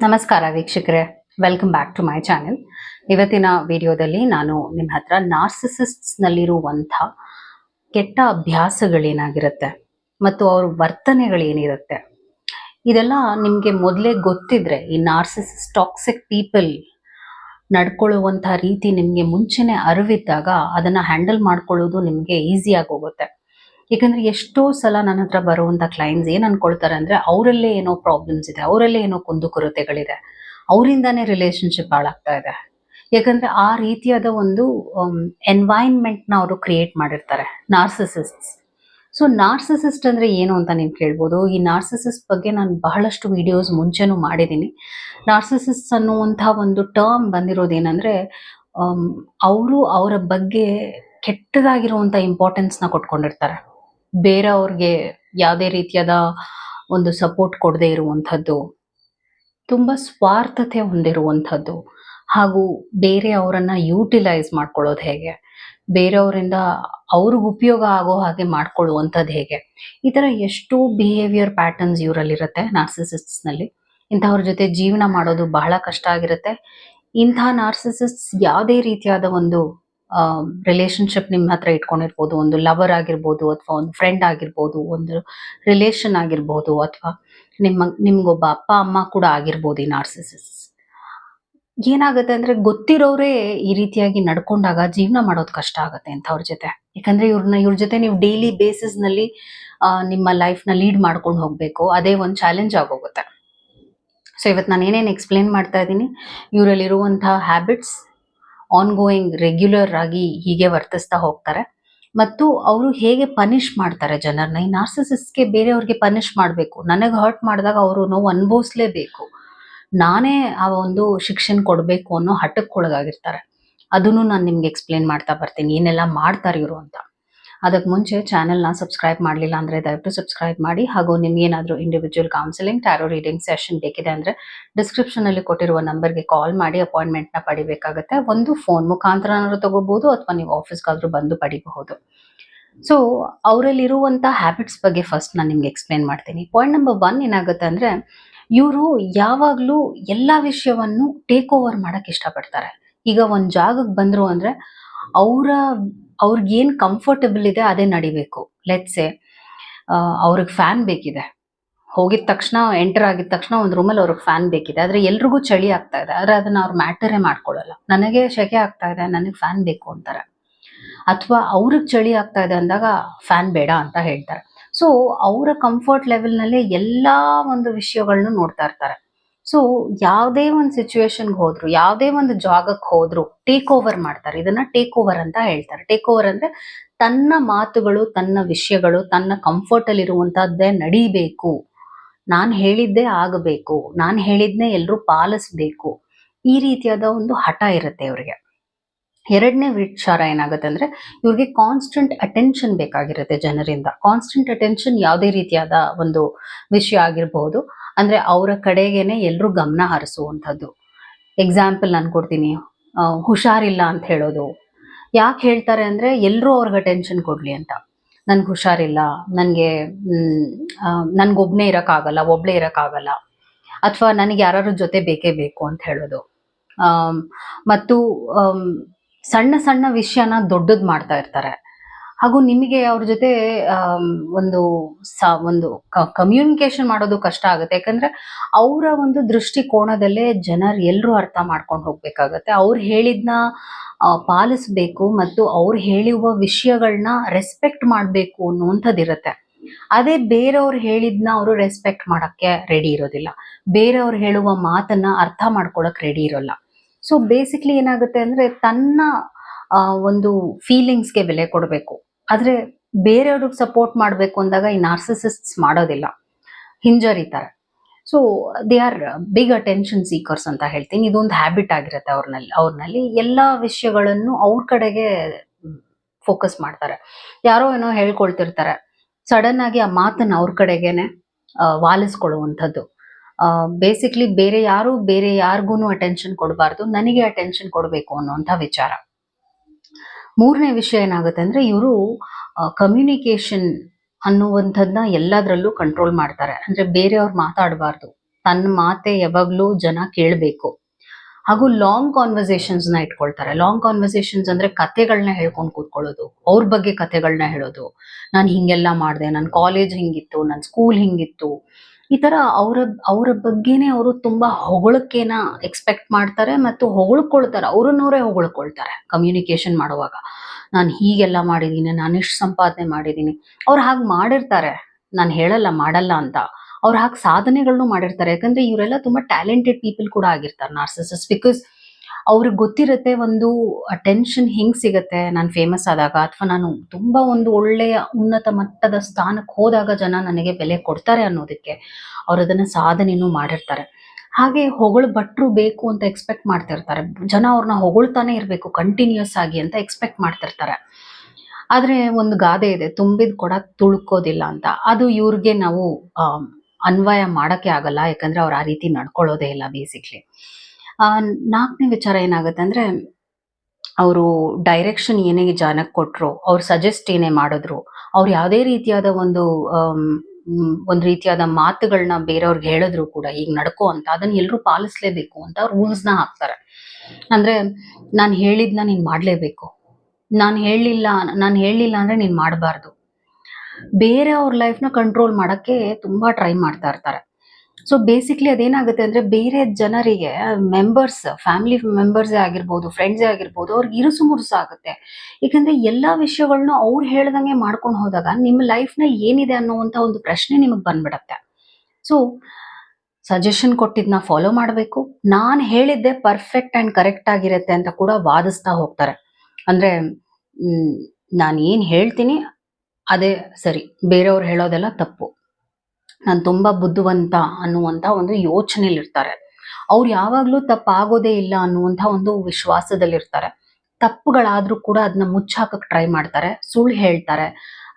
ನಮಸ್ಕಾರ ವೀಕ್ಷಕರೇ. Welcome back to my channel ಇವತ್ತಿನ ವಿಡಿಯೋದಲ್ಲಿ ನಾನು ನಿಮ್ಮ ಹತ್ರ ನಾರ್ಸಿಸಿಸ್ಟ್ನಲ್ಲಿರುವಂಥ ಕೆಟ್ಟ ಅಭ್ಯಾಸಗಳೇನಾಗಿರುತ್ತೆ ಮತ್ತು ಅವ್ರ ವರ್ತನೆಗಳೇನಿರುತ್ತೆ. ಇದೆಲ್ಲ ನಿಮಗೆ ಮೊದಲೇ ಗೊತ್ತಿದ್ರೆ ಈ ನಾರ್ಸಿಸಿಸ್ ಟಾಕ್ಸಿಕ್ ಪೀಪಲ್ ನಡ್ಕೊಳ್ಳುವಂಥ ರೀತಿ ನಿಮಗೆ ಮುಂಚೆನೆ ಅರಿವಿದ್ದಾಗ ಅದನ್ನ ಹ್ಯಾಂಡಲ್ ಮಾಡ್ಕೊಳ್ಳೋದು ನಿಮಗೆ ಈಸಿಯಾಗಿ ಹೋಗುತ್ತೆ ಯಾಕಂದ್ರೆ ಎಷ್ಟೋ ಸಲ ನನ್ನ ಹತ್ರ ಬರುವಂತ ಕ್ಲೈಂಟ್ಸ್ ಏನ್ ಅನ್ಕೊಳ್ತಾರೆ ಅಂದ್ರೆ ಅವರಲ್ಲೇ ಏನೋ ಪ್ರಾಬ್ಲಮ್ಸ್ ಇದೆ, ಅವರಲ್ಲೇ ಏನೋ ಕುಂದುಕೊರತೆಗಳಿದೆ ಅವರಿಂದಾನೇ ರಿಲೇಶನ್ಶಿಪ್ ಹಾಳಾಗ್ತಾ ಇದೆ. ಯಾಕಂದ್ರೆ ಆ ರೀತಿಯಾದ ಒಂದು ಎನ್ವೈನ್ಮೆಂಟ್ನ ಅವರು ಕ್ರಿಯೇಟ್ ಮಾಡಿರ್ತಾರೆ ನಾರ್ಸಿಸಿಸ್ಟ್ಸ್ ಸೊ ನಾರ್ಸಿಸಿಸ್ಟ್ ಅಂದ್ರೆ ಏನು ಅಂತ ನೀವು ಕೇಳ್ಬೋದು? ಈ ನಾರ್ಸಿಸಿಸ್ಟ್ ಬಗ್ಗೆ ನಾನು ಬಹಳಷ್ಟು ವಿಡಿಯೋಸ್ ಮುಂಚೆನೂ ಮಾಡಿದ್ದೀನಿ. ನಾರ್ಸಿಸಿಸ್ಟ್ ಅನ್ನುವಂಥ ಒಂದು ಟರ್ಮ್ ಬಂದಿರೋದು ಏನಂದ್ರೆ ಅವರು ಅವರ ಬಗ್ಗೆ ಕೆಟ್ಟದಾಗಿರುವಂಥ ಇಂಪಾರ್ಟೆನ್ಸ್ನ ಕೊಟ್ಕೊಂಡಿರ್ತಾರೆ. ಬೇರೆಯವ್ರಿಗೆ ಯಾವುದೇ ರೀತಿಯಾದ ಒಂದು ಸಪೋರ್ಟ್ ಕೊಡದೇ ಇರುವಂಥದ್ದು, ತುಂಬ ಸ್ವಾರ್ಥತೆ ಹೊಂದಿರುವಂಥದ್ದು, ಹಾಗೂ ಬೇರೆ ಅವರನ್ನ ಯೂಟಿಲೈಸ್ ಮಾಡ್ಕೊಳ್ಳೋದು ಹೇಗೆ, ಬೇರೆಯವರಿಂದ ಅವ್ರಿಗೆ ಉಪಯೋಗ ಆಗೋ ಹಾಗೆ ಮಾಡ್ಕೊಳ್ಳುವಂಥದ್ದು ಹೇಗೆ, ಈ ಥರ ಎಷ್ಟೋ ಬಿಹೇವಿಯರ್ ಪ್ಯಾಟರ್ನ್ಸ್ ಇವರಲ್ಲಿರುತ್ತೆ ನಾರ್ಸಿಸಿಸ್ಟ್ಸ್ನಲ್ಲಿ ಇಂಥವ್ರ ಜೊತೆ ಜೀವನ ಮಾಡೋದು ಬಹಳ ಕಷ್ಟ ಆಗಿರುತ್ತೆ. ಇಂಥ ನಾರ್ಸಿಸಿಸ್ಟ್ಸ್ ಯಾವುದೇ ರೀತಿಯಾದ ಒಂದು ರಿಲೇಶನ್ಶಿಪ್ ನಿಮ್ಮ ಹತ್ರ ಇಟ್ಕೊಂಡಿರ್ಬೋದು, ಒಂದು ಲವರ್ ಆಗಿರ್ಬೋದು ಅಥವಾ ಒಂದು ಫ್ರೆಂಡ್ ಆಗಿರ್ಬೋದು, ಒಂದು ರಿಲೇಷನ್ ಆಗಿರ್ಬೋದು ಅಥವಾ ನಿಮ್ಮ, ನಿಮ್ಗೊಬ್ಬ ಅಪ್ಪ, ಅಮ್ಮ ಕೂಡ ಆಗಿರ್ಬೋದು ಈ ನಾರ್ಸಿಸಿಸ್ ಏನಾಗುತ್ತೆ ಅಂದ್ರೆ ಗೊತ್ತಿರೋರೇ ಈ ರೀತಿಯಾಗಿ ನಡ್ಕೊಂಡಾಗ ಜೀವನ ಮಾಡೋದು ಕಷ್ಟ ಆಗುತ್ತೆ ಇಂಥವ್ರ ಜೊತೆ. ಯಾಕಂದ್ರೆ ಇವ್ರನ್ನ ಇವ್ರ ಜೊತೆ ನೀವು ಡೈಲಿ ಬೇಸಿಸ್ನಲ್ಲಿ ನಿಮ್ಮ ಲೈಫ್ನ ಲೀಡ್ ಮಾಡ್ಕೊಂಡು ಹೋಗ್ಬೇಕು. ಅದೇ ಒಂದು ಚಾಲೆಂಜ್ ಆಗೋಗುತ್ತೆ. ಸೊ ಇವತ್ತು ನಾನು ಏನೇನು ಎಕ್ಸ್ಪ್ಲೇನ್ ಮಾಡ್ತಾ ಇದ್ದೀನಿ, ಇವರಲ್ಲಿರುವಂತಹ ಹ್ಯಾಬಿಟ್ಸ್ ಆನ್ ಗೋಯಿಂಗ್ ರೆಗ್ಯುಲರ್ ಆಗಿ ಹೀಗೆ ವರ್ತಿಸ್ತಾ ಹೋಗ್ತಾರೆ. ಮತ್ತು ಅವರು ಹೇಗೆ ಪನಿಷ್ ಮಾಡ್ತಾರೆ ಜನರನ್ನ? ಈ ನಾರ್ಸಿಸಿಸ್ಗೆ ಬೇರೆಯವ್ರಿಗೆ ಪನಿಷ್ ಮಾಡಬೇಕು. ನನಗೆ ಹರ್ಟ್ ಮಾಡಿದಾಗ ಅವರು ನೋವು ಅನುಭವಿಸ್ಲೇಬೇಕು. ನಾನೇ ಆ ಒಂದು ಶಿಕ್ಷಣ ಕೊಡಬೇಕು ಅನ್ನೋ ಹಠಕ್ಕೊಳಗಾಗಿರ್ತಾರೆ. ಅದನ್ನು ನಾನು ನಿಮ್ಗೆ ಎಕ್ಸ್ಪ್ಲೇನ್ ಮಾಡ್ತಾ ಬರ್ತೀನಿ. ಏನೆಲ್ಲ ಮಾಡ್ತಾರೆ ಇವರು ಅಂತ. ಅದಕ್ಕೆ ಮುಂಚೆ ಚಾನೆಲ್ನ ಸಬ್ಸ್ಕ್ರೈಬ್ ಮಾಡಲಿಲ್ಲ ಅಂದರೆ ದಯವಿಟ್ಟು ಸಬ್ಸ್ಕ್ರೈಬ್ ಮಾಡಿ. ಹಾಗೂ ನಿಮಗೇನಾದರೂ individual counselling tarot reading session ಬೇಕಿದೆ ಅಂದರೆ ಡಿಸ್ಕ್ರಿಪ್ಷನಲ್ಲಿ ಕೊಟ್ಟಿರುವ ನಂಬರ್ಗೆ ಕಾಲ್ ಮಾಡಿ ಅಪಾಯಿಂಟ್ಮೆಂಟ್ನ ಪಡಿಬೇಕಾಗುತ್ತೆ. ಒಂದು ಫೋನ್ ಮುಖಾಂತರನೂ ತಗೋಬಹುದು ಅಥವಾ ನೀವು ಆಫೀಸ್ಗಾದರೂ ಬಂದು ಪಡಿಬಹುದು. ಸೊ ಅವರಲ್ಲಿರುವಂಥ ಹ್ಯಾಬಿಟ್ಸ್ ಬಗ್ಗೆ ಫಸ್ಟ್ ನಾನು ನಿಮ್ಗೆ ಎಕ್ಸ್ಪ್ಲೇನ್ ಮಾಡ್ತೀನಿ. ಪಾಯಿಂಟ್ ನಂಬರ್ ಒನ್ ಏನಾಗುತ್ತೆ ಅಂದರೆ ಇವರು ಯಾವಾಗಲೂ ಎಲ್ಲ ವಿಷಯವನ್ನು ಟೇಕ್ ಓವರ್ ಮಾಡೋಕ್ಕೆ ಇಷ್ಟಪಡ್ತಾರೆ. ಈಗ ಒಂದು ಜಾಗಕ್ಕೆ ಬಂದರು ಅಂದರೆ ಅವರ ಅವ್ರಿಗೇನು ಕಂಫರ್ಟಬಲ್ ಇದೆ, ಅದೇ ನಡಿಬೇಕು. ಲೆಟ್ಸೆ ಅವ್ರಿಗೆ ಫ್ಯಾನ್ ಬೇಕಿದೆ. ಹೋಗಿದ ತಕ್ಷಣ ಎಂಟರ್ ಆಗಿದ ತಕ್ಷಣ ಒಂದು ರೂಮಲ್ಲಿ ಅವ್ರಿಗೆ ಫ್ಯಾನ್ ಬೇಕಿದೆ. ಆದರೆ ಎಲ್ರಿಗೂ ಚಳಿ ಆಗ್ತಾ ಇದೆ. ಆದರೆ ಅದನ್ನ ಅವ್ರು ಮ್ಯಾಟರೇ ಮಾಡ್ಕೊಳ್ಳಲ್ಲ. ನನಗೆ ಶೆಕೆ ಆಗ್ತಾ ಇದೆ, ನನಗೆ ಫ್ಯಾನ್ ಬೇಕು ಅಂತಾರೆ. ಅಥವಾ ಅವ್ರಿಗೆ ಚಳಿ ಆಗ್ತಾ ಇದೆ ಅಂದಾಗ ಫ್ಯಾನ್ ಬೇಡ ಅಂತ ಹೇಳ್ತಾರೆ. ಸೊ ಅವರ ಕಂಫರ್ಟ್ ಲೆವೆಲ್ನಲ್ಲೇ ಎಲ್ಲ ಒಂದು ವಿಷಯಗಳನ್ನೂ ನೋಡ್ತಾ ಇರ್ತಾರೆ. ಸೊ ಯಾವುದೇ ಒಂದು ಸಿಚುವೇಶನ್ಗೆ ಹೋದ್ರು, ಯಾವುದೇ ಒಂದು ಜಾಗಕ್ಕೆ ಹೋದ್ರು ಟೇಕ್ ಓವರ್ ಮಾಡ್ತಾರೆ. ಇದನ್ನ ಟೇಕ್ ಓವರ್ ಅಂತ ಹೇಳ್ತಾರೆ. ಟೇಕ್ ಓವರ್ ಅಂದ್ರೆ ತನ್ನ ಮಾತುಗಳು, ತನ್ನ ವಿಷಯಗಳು, ತನ್ನ ಕಂಫರ್ಟ್ ಅಲ್ಲಿ ಇರುವಂತಹದ್ದೇ ನಡೀಬೇಕು. ನಾನು ಹೇಳಿದ್ದೇ ಆಗಬೇಕು. ನಾನು ಹೇಳಿದ್ನೇ ಎಲ್ಲರೂ ಪಾಲಿಸ್ಬೇಕು. ಈ ರೀತಿಯಾದ ಒಂದು ಹಠ ಇರುತ್ತೆ ಇವ್ರಿಗೆ. ಎರಡನೇ ವಿಚಾರ ಏನಾಗುತ್ತೆ ಅಂದ್ರೆ, ಇವ್ರಿಗೆ ಕಾನ್ಸ್ಟೆಂಟ್ ಅಟೆನ್ಷನ್ ಬೇಕಾಗಿರುತ್ತೆ ಜನರಿಂದ. ಕಾನ್ಸ್ಟೆಂಟ್ ಅಟೆನ್ಷನ್ ಯಾವುದೇ ರೀತಿಯಾದ ಒಂದು ವಿಷಯ ಆಗಿರಬಹುದು ಅಂದ್ರೆ ಅವರ ಕಡೆಗೇನೆ ಎಲ್ಲರೂ ಗಮನ ಹರಿಸುವಂಥದ್ದು. ಎಕ್ಸಾಂಪಲ್ ನಾನು ಕೊಡ್ತೀನಿ. ಹುಷಾರಿಲ್ಲ ಅಂತ ಹೇಳೋದು. ಯಾಕೆ ಹೇಳ್ತಾರೆ ಅಂದ್ರೆ ಎಲ್ಲರೂ ಅವ್ರಿಗೆ ಟೆನ್ಷನ್ ಕೊಡ್ಲಿ ಅಂತ. ನನ್ಗೆ ಹುಷಾರಿಲ್ಲ, ನನಗೆ ನನ್ಗೊಬ್ನೇ ಇರೋಕ್ಕಾಗಲ್ಲ ಒಬ್ಬಳೇ ಇರೋಕ್ಕಾಗಲ್ಲ. ಅಥವಾ ನನಗೆ ಯಾರ ಜೊತೆ ಬೇಕೇ ಬೇಕು ಅಂತ ಹೇಳೋದು. ಮತ್ತು ಸಣ್ಣ ಸಣ್ಣ ವಿಷಯನ ದೊಡ್ಡದು ಮಾಡ್ತಾ ಇರ್ತಾರೆ. ಹಾಗೂ ನಿಮಗೆ ಅವ್ರ ಜೊತೆ ಒಂದು ಒಂದು ಕಮ್ಯುನಿಕೇಶನ್ ಮಾಡೋದು ಕಷ್ಟ ಆಗುತ್ತೆ. ಯಾಕಂದ್ರೆ ಅವರ ಒಂದು ದೃಷ್ಟಿಕೋನದಲ್ಲೇ ಜನರು ಎಲ್ಲರೂ ಅರ್ಥ ಮಾಡ್ಕೊಂಡು ಹೋಗ್ಬೇಕಾಗತ್ತೆ. ಅವ್ರು ಹೇಳಿದ್ನ ಪಾಲಿಸಬೇಕು ಮತ್ತು ಅವ್ರು ಹೇಳುವ ವಿಷಯಗಳನ್ನ ರೆಸ್ಪೆಕ್ಟ್ ಮಾಡಬೇಕು ಅನ್ನುವಂಥದ್ದಿರುತ್ತೆ. ಅದೇ ಬೇರೆಯವ್ರು ಹೇಳಿದ್ನ ಅವರು ರೆಸ್ಪೆಕ್ಟ್ ಮಾಡೋಕ್ಕೆ ರೆಡಿ ಇರೋದಿಲ್ಲ. ಬೇರೆಯವ್ರು ಹೇಳುವ ಮಾತನ್ನ ಅರ್ಥ ಮಾಡ್ಕೊಳಕ್ ರೆಡಿ ಇರೋಲ್ಲ. ಸೊ ಬೇಸಿಕ್ಲಿ ಏನಾಗುತ್ತೆ ಅಂದ್ರೆ ತನ್ನ ಒಂದು ಫೀಲಿಂಗ್ಸ್ಗೆ ಬೆಲೆ ಕೊಡಬೇಕು. ಆದ್ರೆ ಬೇರೆಯವ್ರಿಗೆ ಸಪೋರ್ಟ್ ಮಾಡಬೇಕು ಅಂದಾಗ ಈ ನಾರ್ಸಿಸಿಸ್ಟ್ಸ್ ಮಾಡೋದಿಲ್ಲ. ಹಿಂಜರಿತಾರೆ so they are big attention seekers ಅಂತ ಹೇಳ್ತೀನಿ. ಇದೊಂದು ಹ್ಯಾಬಿಟ್ ಆಗಿರುತ್ತೆ ಅವ್ರನಲ್ಲಿ. ಅವ್ರನಲ್ಲಿ ಎಲ್ಲ ವಿಷಯಗಳನ್ನು ಅವ್ರ ಕಡೆಗೆ ಫೋಕಸ್ ಮಾಡ್ತಾರೆ. ಯಾರೋ ಏನೋ ಹೇಳ್ಕೊಳ್ತಿರ್ತಾರೆ. ಸಡನ್ ಆಗಿ ಆ ಮಾತನ್ನ ಅವ್ರ ಕಡೆಗೇನೆ ವಾಲಿಸ್ಕೊಳ್ಳುವಂಥದ್ದು. ಬೇಸಿಕ್ಲಿ ಬೇರೆ ಯಾರು ಬೇರೆ ಯಾರಿಗೂ ಅಟೆನ್ಷನ್ ಕೊಡಬಾರ್ದು. ನನಗೆ ಅಟೆನ್ಷನ್ ಕೊಡಬೇಕು ಅನ್ನುವಂಥ ವಿಚಾರ. ಮೂರನೇ ವಿಷಯ ಏನಾಗುತ್ತೆ ಅಂದ್ರೆ ಇವರು ಕಮ್ಯುನಿಕೇಷನ್ ಅನ್ನುವಂಥದ್ದನ್ನ ಎಲ್ಲದರಲ್ಲೂ ಕಂಟ್ರೋಲ್ ಮಾಡ್ತಾರೆ. ಅಂದ್ರೆ ಬೇರೆಯವ್ರು ಮಾತಾಡಬಾರ್ದು. ತನ್ನ ಮಾತೆ ಯಾವಾಗಲೂ ಜನ ಕೇಳಬೇಕು. ಹಾಗೂ ಲಾಂಗ್ ಕಾನ್ವರ್ಸೇಷನ್ಸ್ನ ಇಟ್ಕೊಳ್ತಾರೆ. ಲಾಂಗ್ ಕಾನ್ವರ್ಸೇಷನ್ಸ್ ಅಂದ್ರೆ ಕತೆಗಳನ್ನ ಹೇಳ್ಕೊಂಡು ಕೂತ್ಕೊಳ್ಳೋದು. ಅವ್ರ ಬಗ್ಗೆ ಕತೆಗಳನ್ನ ಹೇಳೋದು. ನಾನು ಹಿಂಗೆಲ್ಲ ಮಾಡಿದೆ. ನನ್ನ ಕಾಲೇಜ್ ಹಿಂಗಿತ್ತು. ನನ್ನ ಸ್ಕೂಲ್ ಹಿಂಗಿತ್ತು. ಈ ತರ ಅವರ ಅವರ ಬಗ್ಗೆನೇ ಅವರು ತುಂಬಾ ಹೊಗಳಕ್ಕೇನ ಎಕ್ಸ್ಪೆಕ್ಟ್ ಮಾಡ್ತಾರೆ ಮತ್ತು ಹೊಗಳ್ಕೊಳ್ತಾರೆ. ಅವ್ರನ್ನವರೇ ಹೊಗಳ್ಕೊಳ್ತಾರೆ ಕಮ್ಯುನಿಕೇಶನ್ ಮಾಡುವಾಗ. ನಾನು ಹೀಗೆಲ್ಲ ಮಾಡಿದ್ದೀನಿ ನಾನು ಇಷ್ಟು ಸಂಪಾದನೆ ಮಾಡಿದ್ದೀನಿ ಅವ್ರು ಹಾಗೆ ಮಾಡಿರ್ತಾರೆ. ನಾನು ಹೇಳಲ್ಲ, ಮಾಡಲ್ಲ ಅಂತ. ಅವ್ರು ಹಾಗೆ ಸಾಧನೆಗಳನ್ನು ಮಾಡಿರ್ತಾರೆ. ಯಾಕಂದ್ರೆ ಇವರೆಲ್ಲ ತುಂಬಾ ಟ್ಯಾಲೆಂಟೆಡ್ ಪೀಪಲ್ ಕೂಡ ಆಗಿರ್ತಾರೆ ನಾರ್ಸಿಸಸ್ ಬಿಕಾಸ್ ಅವ್ರಿಗೆ ಗೊತ್ತಿರುತ್ತೆ ಒಂದು ಅಟೆನ್ಷನ್ ಹೆಂಗ್ ಸಿಗತ್ತೆ, ನಾನು ಫೇಮಸ್ ಆದಾಗ ಅಥವಾ ನಾನು ತುಂಬಾ ಒಂದು ಒಳ್ಳೆಯ ಉನ್ನತ ಮಟ್ಟದ ಸ್ಥಾನಕ್ಕೆ ಹೋದಾಗ ಜನ ನನಗೆ ಬೆಲೆ ಕೊಡ್ತಾರೆ ಅನ್ನೋದಕ್ಕೆ ಅವ್ರು ಅದನ್ನ ಸಾಧನೆನೂ ಮಾಡಿರ್ತಾರೆ. ಹಾಗೆ ಹೊಗಳ ಭಟ್ರು ಬೇಕು ಅಂತ ಎಕ್ಸ್ಪೆಕ್ಟ್ ಮಾಡ್ತಿರ್ತಾರೆ. ಜನ ಅವ್ರನ್ನ ಹೊಗಳ್ತಾನೆ ಇರಬೇಕು ಕಂಟಿನ್ಯೂಸ್ ಆಗಿ ಅಂತ ಎಕ್ಸ್ಪೆಕ್ಟ್ ಮಾಡ್ತಿರ್ತಾರೆ. ಆದ್ರೆ ಒಂದು ಗಾದೆ ಇದೆ, ತುಂಬಿದ ಕೊಡ ತುಳ್ಕೋದಿಲ್ಲ ಅಂತ. ಅದು ಇವ್ರಿಗೆ ನಾವು ಅನ್ವಯ ಮಾಡೋಕ್ಕೆ ಆಗಲ್ಲ, ಯಾಕಂದ್ರೆ ಅವ್ರು ಆ ರೀತಿ ನಡ್ಕೊಳ್ಳೋದೇ ಇಲ್ಲ ಬೇಸಿಕ್ಲಿ ನಾಲ್ಕನೇ ವಿಚಾರ ಏನಾಗುತ್ತೆ ಅಂದ್ರೆ, ಅವರು ಡೈರೆಕ್ಷನ್ ಏನೇ ಜನಕ್ಕೆ ಕೊಟ್ಟರು ಅವ್ರು ಸಜೆಸ್ಟ್ ಏನೇ ಮಾಡಿದ್ರು, ಅವ್ರು ಯಾವುದೇ ರೀತಿಯಾದ ಒಂದು ಒಂದು ರೀತಿಯಾದ ಮಾತುಗಳನ್ನ ಬೇರೆಯವ್ರಿಗೆ ಹೇಳಿದ್ರು ಕೂಡ ಈಗ ನಡ್ಕೋ ಅಂತ, ಅದನ್ನ ಎಲ್ಲರೂ ಪಾಲಿಸ್ಲೇಬೇಕು ಅಂತ ರೂಲ್ಸ್ನ ಹಾಕ್ತಾರೆ. ಅಂದ್ರೆ, ನಾನು ಹೇಳಿದ್ನ ನೀನು ಮಾಡಲೇಬೇಕು. ನಾನು ಹೇಳಲಿಲ್ಲ ನಾನು ಹೇಳಲಿಲ್ಲ ಅಂದ್ರೆ ನೀನು ಮಾಡಬಾರ್ದು. ಬೇರೆ ಅವ್ರ ಲೈಫ್ನ ಕಂಟ್ರೋಲ್ ಮಾಡೋಕ್ಕೆ ತುಂಬಾ ಟ್ರೈ ಮಾಡ್ತಾ ಇರ್ತಾರೆ. ಸೊ ಬೇಸಿಕ್ಲಿ ಅದೇನಾಗುತ್ತೆ ಅಂದ್ರೆ ಬೇರೆ ಜನರಿಗೆ ಮೆಂಬರ್ಸ್ ಫ್ಯಾಮಿಲಿ ಮೆಂಬರ್ಸ್ ಆಗಿರ್ಬೋದು ಫ್ರೆಂಡ್ಸೇ ಆಗಿರ್ಬೋದು, ಅವ್ರಿಗೆ ಇರುಸು ಮುರುಸು ಆಗುತ್ತೆ ಯಾಕಂದ್ರೆ ಎಲ್ಲಾ ವಿಷಯಗಳನ್ನ ಅವ್ರು ಹೇಳ್ದಂಗೆ ಮಾಡ್ಕೊಂಡು ಹೋದಾಗ ನಿಮ್ಮ ಲೈಫ್ನಲ್ಲಿ ಏನಿದೆ ಅನ್ನುವಂತ ಒಂದು ಪ್ರಶ್ನೆ ನಿಮಗೆ ಬಂದ್ಬಿಡತ್ತೆ. ಸೊ ಸಜೆಷನ್ ಕೊಟ್ಟಿದ್ನ ಫಾಲೋ ಮಾಡಬೇಕು. ನಾನು ಹೇಳಿದ್ದೆ ಪರ್ಫೆಕ್ಟ್ ಅಂಡ್ ಕರೆಕ್ಟ್ ಆಗಿರುತ್ತೆ ಅಂತ ಕೂಡ ವಾದಿಸ್ತಾ ಹೋಗ್ತಾರೆ. ಅಂದ್ರೆ ನಾನು ಏನು ಹೇಳ್ತೀನಿ, ಅದೇ ಸರಿ. ಬೇರೆಯವ್ರು ಹೇಳೋದೆಲ್ಲ ತಪ್ಪು. ನಾನು ತುಂಬಾ ಬುದ್ಧಿವಂತ ಅನ್ನುವಂಥ ಒಂದು ಯೋಚನೆಲಿರ್ತಾರೆ ಅವ್ರು ಯಾವಾಗಲೂ ತಪ್ಪಾಗೋದೇ ಇಲ್ಲ ಅನ್ನುವಂಥ ಒಂದು ವಿಶ್ವಾಸದಲ್ಲಿರ್ತಾರೆ. ತಪ್ಪುಗಳಾದರೂ ಕೂಡ ಅದನ್ನ ಮುಚ್ಚಾಕಕ್ಕೆ ಟ್ರೈ ಮಾಡ್ತಾರೆ, ಸುಳ್ಳು ಹೇಳ್ತಾರೆ,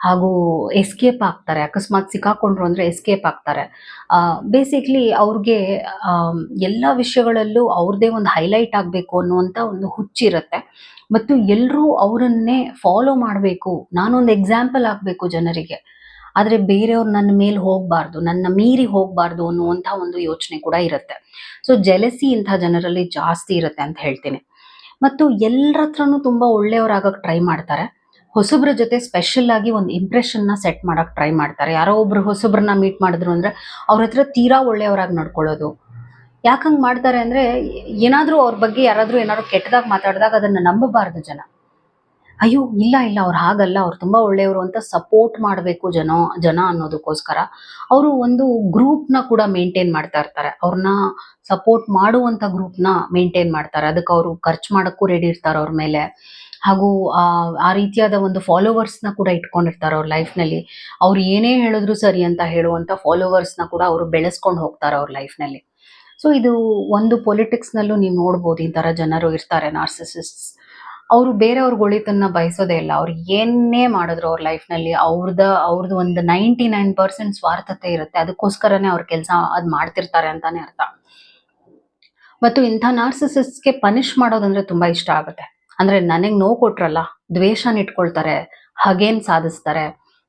ಹಾಗೂ ಎಸ್ಕೇಪ್ ಆಗ್ತಾರೆ, ಅಕಸ್ಮಾತ್ ಸಿಕ್ಕಾಕೊಂಡ್ರು ಅಂದ್ರೆ ಎಸ್ಕೇಪ್ ಆಗ್ತಾರೆ. ಬೇಸಿಕ್ಲಿ ಅವ್ರಿಗೆ ಎಲ್ಲ ವಿಷಯಗಳಲ್ಲೂ ಅವ್ರದ್ದೇ ಒಂದು ಹೈಲೈಟ್ ಆಗಬೇಕು ಅನ್ನುವಂಥ ಒಂದು ಹುಚ್ಚಿರುತ್ತೆ ಮತ್ತು ಎಲ್ಲರೂ ಅವರನ್ನೇ ಫಾಲೋ ಮಾಡಬೇಕು, ನಾನೊಂದು ಎಕ್ಸಾಂಪಲ್ ಆಗಬೇಕು ಜನರಿಗೆ. ಆದರೆ ಬೇರೆಯವ್ರು ನನ್ನ ಮೇಲೆ ಹೋಗಬಾರ್ದು, ನನ್ನ ಮೀರಿ ಹೋಗಬಾರ್ದು ಅನ್ನುವಂಥ ಒಂದು ಯೋಚನೆ ಕೂಡ ಇರುತ್ತೆ. ಸೊ ಜೆಲಸಿ ಇಂಥ ಜನರಲ್ಲಿ ಜಾಸ್ತಿ ಇರುತ್ತೆ ಅಂತ ಹೇಳ್ತೀನಿ. ಮತ್ತು ಎಲ್ಲರ ಹತ್ರನೂ ತುಂಬ ಒಳ್ಳೆಯವರಾಗಕ್ಕೆ ಟ್ರೈ ಮಾಡ್ತಾರೆ. ಹೊಸಬ್ರ ಜೊತೆ ಸ್ಪೆಷಲ್ ಆಗಿ ಒಂದು ಇಂಪ್ರೆಷನ್ನ ಸೆಟ್ ಮಾಡಕ್ ಟ್ರೈ ಮಾಡ್ತಾರೆ. ಯಾರೋ ಒಬ್ರು ಹೊಸಬ್ರನ್ನ ಮೀಟ್ ಮಾಡಿದ್ರು ಅಂದ್ರೆ ಅವ್ರ ಹತ್ರ ತೀರಾ ಒಳ್ಳೆಯವರಾಗಿ ನಡ್ಕೊಳ್ಳೋದು. ಯಾಕಂಗೆ ಮಾಡ್ತಾರೆ ಅಂದ್ರೆ ಏನಾದರೂ ಅವ್ರ ಬಗ್ಗೆ ಯಾರಾದರೂ ಏನಾದ್ರು ಕೆಟ್ಟದಾಗಿ ಮಾತಾಡಿದಾಗ ಅದನ್ನ ನಂಬಬಾರ್ದು ಜನ. ಅಯ್ಯೋ, ಇಲ್ಲ ಇಲ್ಲ, ಅವ್ರು ಹಾಗಲ್ಲ, ಅವ್ರು ತುಂಬಾ ಒಳ್ಳೆಯವರು ಅಂತ ಸಪೋರ್ಟ್ ಮಾಡಬೇಕು ಜನ ಜನ ಅನ್ನೋದಕ್ಕೋಸ್ಕರ. ಅವರು ಒಂದು ಗ್ರೂಪ್ನ ಕೂಡ ಮೇಂಟೈನ್ ಮಾಡ್ತಾ ಇರ್ತಾರೆ. ಅವ್ರನ್ನ ಸಪೋರ್ಟ್ ಮಾಡುವಂಥ ಗ್ರೂಪ್ನ ಮೇಂಟೈನ್ ಮಾಡ್ತಾರೆ. ಅದಕ್ಕೆ ಅವರು ಖರ್ಚು ಮಾಡೋಕ್ಕೂ ರೆಡಿ ಇರ್ತಾರೆ ಅವ್ರ ಮೇಲೆ. ಹಾಗೂ, ಆ ರೀತಿಯಾದ ಒಂದು ಫಾಲೋವರ್ಸ್ನ ಕೂಡ ಇಟ್ಕೊಂಡಿರ್ತಾರೆ ಅವ್ರ ಲೈಫ್ನಲ್ಲಿ ಅವ್ರು ಏನೇ ಹೇಳಿದ್ರು ಸರಿ ಅಂತ ಹೇಳುವಂಥ ಫಾಲೋವರ್ಸ್ನ ಕೂಡ ಅವರು ಬೆಳೆಸ್ಕೊಂಡು ಹೋಗ್ತಾರೆ ಅವ್ರ ಲೈಫ್ನಲ್ಲಿ ಸೊ ಇದು ಒಂದು ಪೊಲಿಟಿಕ್ಸ್ನಲ್ಲೂ ನೀವು ನೋಡ್ಬೋದು ಈ ಥರ ಜನರು ಇರ್ತಾರೆ ನಾರ್ಸಿಸಿಸ್ಟ್ಸ್ ಅವರು ಬೇರೆಯವ್ರ ಒಳಿತನ್ನ ಬಯಸೋದೇ ಇಲ್ಲ. ಅವ್ರು ಏನೇ ಮಾಡಿದ್ರು ಅವ್ರ ಲೈಫ್ನಲ್ಲಿ ಅವ್ರದ ಅವ್ರದ್ದು ಒಂದು ನೈಂಟಿ ನೈನ್ ಪರ್ಸೆಂಟ್ ಸ್ವಾರ್ಥತೆ ಇರುತ್ತೆ. ಅದಕ್ಕೋಸ್ಕರನೇ ಅವ್ರ ಕೆಲಸ ಅದ್ ಮಾಡ್ತಿರ್ತಾರೆ ಅಂತಾನೆ ಅರ್ಥ. ಮತ್ತು ಇಂಥ ನಾರ್ಸಿಸಿಸ್ಟ್ಗೆ ಪನಿಷ್ ಮಾಡೋದಂದ್ರೆ ತುಂಬಾ ಇಷ್ಟ ಆಗುತ್ತೆ. ಅಂದ್ರೆ ನನಗೆ ನೋವು ಕೊಟ್ರಲ್ಲ, ದ್ವೇಷನ ಇಟ್ಕೊಳ್ತಾರೆ, ಹಾಗೇನ್ ಸಾಧಿಸ್ತಾರೆ,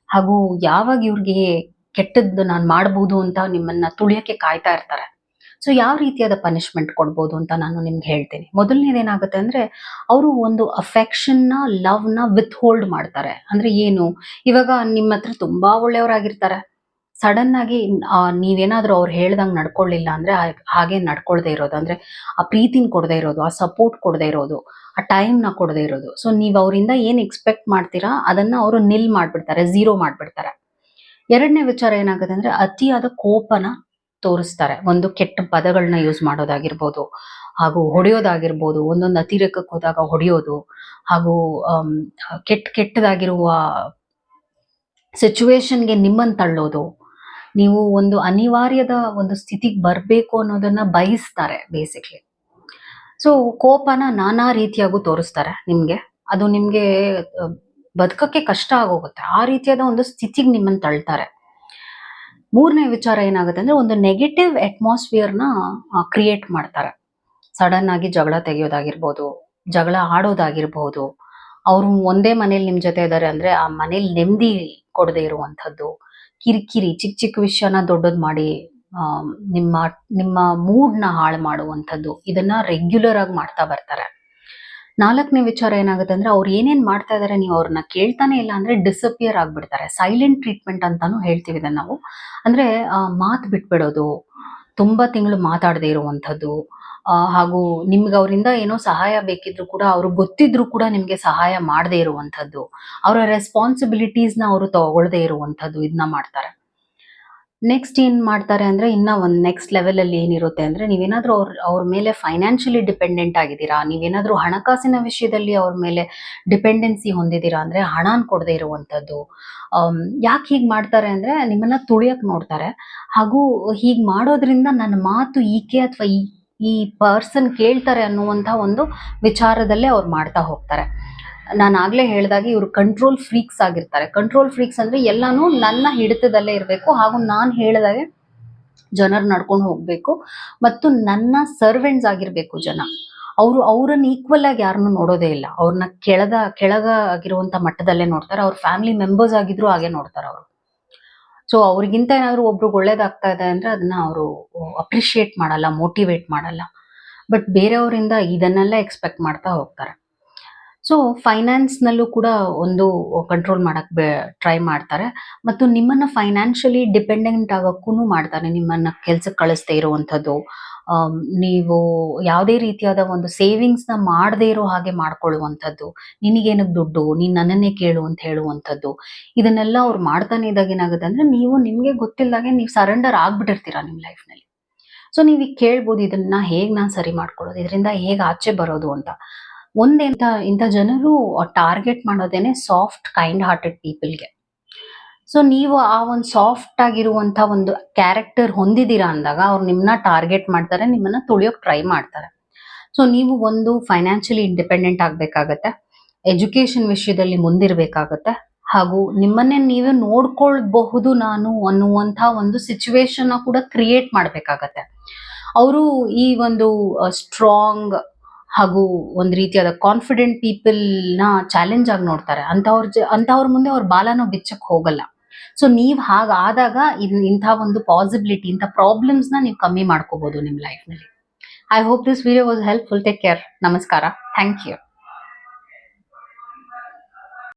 ಹಾಗೂ ಯಾವಾಗ ಇವ್ರಿಗೆ ಕೆಟ್ಟದ್ದು ನಾನು ಮಾಡ್ಬೋದು ಅಂತ ನಿಮ್ಮನ್ನ ತುಳಿಯಕ್ಕೆ ಕಾಯ್ತಾ ಇರ್ತಾರೆ. ಸೊ ಯಾವ ರೀತಿಯಾದ ಪನಿಷ್ಮೆಂಟ್ ಕೊಡ್ಬೋದು ಅಂತ ನಾನು ನಿಮ್ಗೆ ಹೇಳ್ತೀನಿ. ಮೊದಲನೇದೇನಾಗುತ್ತೆ ಅಂದ್ರೆ, ಅವರು ಒಂದು ಅಫೆಕ್ಷನ್ನ ಲವ್ನ ವಿತ್ ಹೋಲ್ಡ್ ಮಾಡ್ತಾರೆ. ಅಂದ್ರೆ ಏನು? ಇವಾಗ ನಿಮ್ಮ ಹತ್ರ ತುಂಬ ಒಳ್ಳೆಯವರಾಗಿರ್ತಾರೆ. ಸಡನ್ ಆಗಿ ನೀವೇನಾದರೂ ಅವ್ರು ಹೇಳ್ದಂಗೆ ನಡ್ಕೊಳ್ಳಿಲ್ಲ ಅಂದ್ರೆ ಹಾಗೆ ನಡ್ಕೊಳ್ದೆ ಇರೋದು. ಅಂದ್ರೆ ಆ ಪ್ರೀತಿನ ಕೊಡದೇ ಇರೋದು, ಆ ಸಪೋರ್ಟ್ ಕೊಡದೇ ಇರೋದು, ಆ ಟೈಮ್ನ ಕೊಡದೇ ಇರೋದು. ಸೊ ನೀವು ಅವರಿಂದ ಏನು ಎಕ್ಸ್ಪೆಕ್ಟ್ ಮಾಡ್ತೀರಾ? ಅದನ್ನ ಅವರು ನಿಲ್ ಮಾಡಿಬಿಡ್ತಾರೆ ಝೀರೋ ಮಾಡಿಬಿಡ್ತಾರೆ. ಎರಡನೇ ವಿಚಾರ ಏನಾಗುತ್ತೆ ಅಂದ್ರೆ, ಅತಿಯಾದ ಕೋಪನ ತೋರಿಸ್ತಾರೆ. ಒಂದು ಕೆಟ್ಟ ಪದಗಳನ್ನ ಯೂಸ್ ಮಾಡೋದಾಗಿರ್ಬೋದು, ಹಾಗೂ ಹೊಡೆಯೋದಾಗಿರ್ಬೋದು, ಒಂದೊಂದು ಅತಿರೇಕಕ್ಕೆ ಹೋದಾಗ ಹೊಡೆಯೋದು, ಹಾಗೂ ಕೆಟ್ಟ ಕೆಟ್ಟದಾಗಿರುವ ಸಿಚುವೇಶನ್ಗೆ ನಿಮ್ಮನ್ನು ತಳ್ಳೋದು. ನೀವು ಒಂದು ಅನಿವಾರ್ಯದ ಒಂದು ಸ್ಥಿತಿಗೆ ಬರಬೇಕು ಅನ್ನೋದನ್ನ ಬಯಸ್ತಾರೆ ಬೇಸಿಕ್ಲಿ ಸೊ ಕೋಪನ ನಾನಾ ರೀತಿಯಾಗೂ ತೋರಿಸ್ತಾರೆ ನಿಮಗೆ. ಅದು ನಿಮಗೆ ಬದುಕಕ್ಕೆ ಕಷ್ಟ ಆಗೋಗುತ್ತೆ. ಆ ರೀತಿಯಾದ ಒಂದು ಸ್ಥಿತಿಗೆ ನಿಮ್ಮನ್ನು ತಳ್ತಾರೆ. ಮೂರನೇ ವಿಚಾರ ಏನಾಗುತ್ತೆ ಅಂದ್ರೆ ಒಂದು ನೆಗೆಟಿವ್ ಅಟ್ಮಾಸ್ಫಿಯರ್ನ ಕ್ರಿಯೇಟ್ ಮಾಡ್ತಾರೆ. ಸಡನ್ ಆಗಿ ಜಗಳ ತೆಗೆಯೋದಾಗಿರ್ಬೋದು, ಜಗಳ ಆಡೋದಾಗಿರ್ಬೋದು, ಅವರು ಒಂದೇ ಮನೇಲಿ ನಿಮ್ ಜೊತೆ ಇದ್ದಾರೆ ಅಂದ್ರೆ ಆ ಮನೇಲಿ ನೆಮ್ಮದಿ ಕೊಡದೆ ಇರುವಂಥದ್ದು, ಕಿರಿಕಿರಿ, ಚಿಕ್ಕ ಚಿಕ್ಕ ವಿಷಯನ ದೊಡ್ಡದ್ ಮಾಡಿ ನಿಮ್ಮ ನಿಮ್ಮ ಮೂಡ್ನ ಹಾಳು ಮಾಡುವಂಥದ್ದು, ಇದನ್ನ ರೆಗ್ಯುಲರ್ ಆಗಿ ಮಾಡ್ತಾ ಬರ್ತಾರೆ. ನಾಲ್ಕನೇ ವಿಚಾರ ಏನಾಗುತ್ತೆ ಅಂದ್ರೆ ಅವ್ರು ಏನೇನ್ ಮಾಡ್ತಾ ಇದ್ದಾರೆ ನೀವು ಅವ್ರನ್ನ ಕೇಳ್ತಾನೆ ಇಲ್ಲ ಅಂದ್ರೆ ಡಿಸಪಿಯರ್ ಆಗ್ಬಿಡ್ತಾರೆ. ಸೈಲೆಂಟ್ ಟ್ರೀಟ್ಮೆಂಟ್ ಅಂತಾನು ಹೇಳ್ತೀವಿ ಇದನ್ನ ನಾವು. ಅಂದ್ರೆ ಮಾತು ಬಿಟ್ಬಿಡೋದು, ತುಂಬಾ ತಿಂಗಳು ಮಾತಾಡದೇ ಇರುವಂಥದ್ದು ಹಾಗೂ ನಿಮ್ಗೆ ಅವರಿಂದ ಏನೋ ಸಹಾಯ ಬೇಕಿದ್ರು ಕೂಡ, ಅವ್ರು ಗೊತ್ತಿದ್ರು ಕೂಡ ನಿಮ್ಗೆ ಸಹಾಯ ಮಾಡದೇ ಇರುವಂಥದ್ದು, ಅವರ ರೆಸ್ಪಾನ್ಸಿಬಿಲಿಟೀಸ್ನ ಅವರು ತಗೊಳ್ಳದೇ ಇರುವಂಥದ್ದು ಇದನ್ನ ಮಾಡ್ತಾರೆ. ನೆಕ್ಸ್ಟ್ ಏನ್ ಮಾಡ್ತಾರೆ ಅಂದ್ರೆ ಇನ್ನ ಒಂದ್ ನೆಕ್ಸ್ಟ್ ಲೆವೆಲ್ ಅಲ್ಲಿ ಏನಿರುತ್ತೆ ಅಂದ್ರೆ ನೀವೇನಾದರೂ ಅವ್ರ ಅವ್ರ ಮೇಲೆ ಫೈನಾನ್ಷಿಯಲಿ ಡಿಪೆಂಡೆಂಟ್ ಆಗಿದ್ದೀರಾ, ನೀವೇನಾದರೂ ಹಣಕಾಸಿನ ವಿಷಯದಲ್ಲಿ ಅವ್ರ ಮೇಲೆ ಡಿಪೆಂಡೆನ್ಸಿ ಹೊಂದಿದ್ದೀರಾ ಅಂದ್ರೆ ಹಣನ್ ಕೊಡದೇ ಇರುವಂತದ್ದು ಯಾಕೆ ಹೀಗೆ ಮಾಡ್ತಾರೆ ಅಂದ್ರೆ ನಿಮ್ಮನ್ನ ತುಳಿಯಕ್ ನೋಡ್ತಾರೆ. ಹಾಗೂ ಹೀಗ್ ಮಾಡೋದ್ರಿಂದ ನನ್ನ ಮಾತು ಈಕೆ ಅಥವಾ ಈ ಈ ಪರ್ಸನ್ ಕೇಳ್ತಾರೆ ಅನ್ನುವಂತ ಒಂದು ವಿಚಾರದಲ್ಲೇ ಅವ್ರು ಮಾಡ್ತಾ ಹೋಗ್ತಾರೆ. ನಾನು ಆಗ್ಲೇ ಹೇಳ್ದಾಗೆ ಇವರು ಕಂಟ್ರೋಲ್ ಫ್ರೀಕ್ಸ್ ಆಗಿರ್ತಾರೆ. ಕಂಟ್ರೋಲ್ ಫ್ರೀಕ್ಸ್ ಅಂದ್ರೆ ಎಲ್ಲನೂ ನನ್ನ ಹಿಡಿತದಲ್ಲೇ ಇರಬೇಕು. ಹಾಗೂ ನಾನು ಹೇಳಿದಾಗೆ ಜನರು ನಡ್ಕೊಂಡು ಹೋಗ್ಬೇಕು. ಮತ್ತು ನನ್ನ ಸರ್ವೆಂಟ್ಸ್ ಆಗಿರ್ಬೇಕು ಜನ. ಅವರು ಅವ್ರನ್ನ ಈಕ್ವಲ್ ಆಗಿ ಯಾರನ್ನು ನೋಡೋದೇ ಇಲ್ಲ. ಅವ್ರನ್ನ ಕೆಳಗ ಕೆಳಗ ಆಗಿರುವಂತ ಮಟ್ಟದಲ್ಲೇ ನೋಡ್ತಾರೆ. ಅವ್ರ ಫ್ಯಾಮಿಲಿ ಮೆಂಬರ್ಸ್ ಆಗಿದ್ರು ಹಾಗೆ ನೋಡ್ತಾರೆ ಅವರು. ಸೊ ಅವ್ರಿಗಿಂತ ಏನಾದರೂ ಒಬ್ರಿಗೆ ಒಳ್ಳೇದಾಗ್ತಾ ಇದೆ ಅಂದ್ರೆ ಅದನ್ನ ಅವರು ಅಪ್ರಿಷಿಯೇಟ್ ಮಾಡಲ್ಲ ಮೋಟಿವೇಟ್ ಮಾಡಲ್ಲ. ಬಟ್ ಬೇರೆಯವರಿಂದ ಇದನ್ನೆಲ್ಲ ಎಕ್ಸ್ಪೆಕ್ಟ್ ಮಾಡ್ತಾ ಹೋಗ್ತಾರೆ. ಸೊ ಫೈನಾನ್ಸ್ನಲ್ಲೂ ಕೂಡ ಒಂದು ಕಂಟ್ರೋಲ್ ಮಾಡಕ್ ಟ್ರೈ ಮಾಡ್ತಾರೆ. ಮತ್ತು ನಿಮ್ಮನ್ನ ಫೈನಾನ್ಷಿಯಲಿ ಡಿಪೆಂಡೆಂಟ್ ಆಗೋಕ್ಕೂ ಮಾಡ್ತಾರೆ. ನಿಮ್ಮನ್ನ ಕೆಲ್ಸಕ್ಕೆ ಕಳಿಸ್ದೇ ಇರುವಂಥದ್ದು. ನೀವು ಯಾವುದೇ ರೀತಿಯಾದ ಒಂದು ಸೇವಿಂಗ್ಸ್ನ ಮಾಡದೇ ಇರೋ ಹಾಗೆ ಮಾಡ್ಕೊಳ್ಳುವಂಥದ್ದು. ನಿನಗೇನಕ್ಕೆ ದುಡ್ಡು? ನೀನ್ ನನ್ನನ್ನೇ ಕೇಳು ಅಂತ ಹೇಳುವಂಥದ್ದು. ಇದನ್ನೆಲ್ಲ ಅವ್ರು ಮಾಡ್ತಾನೆ ಇದ್ದಾಗ ಏನಾಗುತ್ತೆ ಅಂದ್ರೆ, ನೀವು ನಿಮ್ಗೆ ಗೊತ್ತಿಲ್ಲದಾಗೆ ನೀವು ಸರೆಂಡರ್ ನಿಮ್ ನಿಮ್ಮ ಲೈಫ್ನಲ್ಲಿ ಸೊ ನೀವು ಈಗ ಕೇಳ್ಬೋದು, ಇದನ್ನ ಹೇಗ್ ನಾನು ಸರಿ ಮಾಡ್ಕೊಳ್ಳೋದು? ಇದರಿಂದ ಹೇಗ್ ಆಚೆ ಬರೋದು ಅಂತ. ಒಂದೆಂತ, ಇಂಥ ಜನರು ಟಾರ್ಗೆಟ್ ಮಾಡೋದೇನೆ ಸಾಫ್ಟ್ ಕೈಂಡ್ ಹಾರ್ಟೆಡ್ ಪೀಪಲ್ಗೆ ಸೊ ನೀವು ಆ ಒಂದು ಸಾಫ್ಟ್ ಆಗಿರುವಂತ ಒಂದು ಕ್ಯಾರೆಕ್ಟರ್ ಹೊಂದಿದ್ದೀರಾ ಅಂದಾಗ ಅವ್ರು ನಿಮ್ಮನ್ನ ಟಾರ್ಗೆಟ್ ಮಾಡ್ತಾರೆ, ನಿಮ್ಮನ್ನ ತುಳಿಯೋಕೆ ಟ್ರೈ ಮಾಡ್ತಾರೆ. ಸೊ ನೀವು ಒಂದು ಫೈನಾನ್ಷಿಯಲಿ ಇಂಡಿಪೆಂಡೆಂಟ್ ಆಗ್ಬೇಕಾಗತ್ತೆ ಎಜುಕೇಶನ್ ವಿಷಯದಲ್ಲಿ ಮುಂದಿರ್ಬೇಕಾಗತ್ತೆ, ಹಾಗೂ ನಿಮ್ಮನ್ನೇ ನೀವೇ ನೋಡ್ಕೊಳ್ಬಹುದು ನಾನು ಅನ್ನುವಂಥ ಒಂದು ಸಿಚುವೇಶನ್ ಕೂಡ ಕ್ರಿಯೇಟ್ ಮಾಡ್ಬೇಕಾಗತ್ತೆ. ಅವರು ಈ ಒಂದು ಸ್ಟ್ರಾಂಗ್ ಹಾಗೂ ಒಂದು ರೀತಿಯಾದ ಕಾನ್ಫಿಡೆಂಟ್ ಪೀಪಲ್ನ ಚಾಲೆಂಜ್ ಆಗಿ ನೋಡ್ತಾರೆ. ಅಂಥವ್ರ ಜ ಅಂಥವ್ರ ಮುಂದೆ ಅವ್ರ ಬಾಲನೂ ಬಿಚ್ಚಕ್ಕೆ ಹೋಗಲ್ಲ. ಸೊ ನೀವ್ ಹಾಗಾದಾಗ ಇನ್ ಇಂಥ ಒಂದು ಪಾಸಿಬಿಲಿಟಿ ಇಂಥ ಪ್ರಾಬ್ಲಮ್ಸ್ನ ನೀವು ಕಮ್ಮಿ ಮಾಡ್ಕೋಬಹುದು ನಿಮ್ಮ ಲೈಫ್ನಲ್ಲಿ I hope this video was helpful take care ನಮಸ್ಕಾರ. Thank you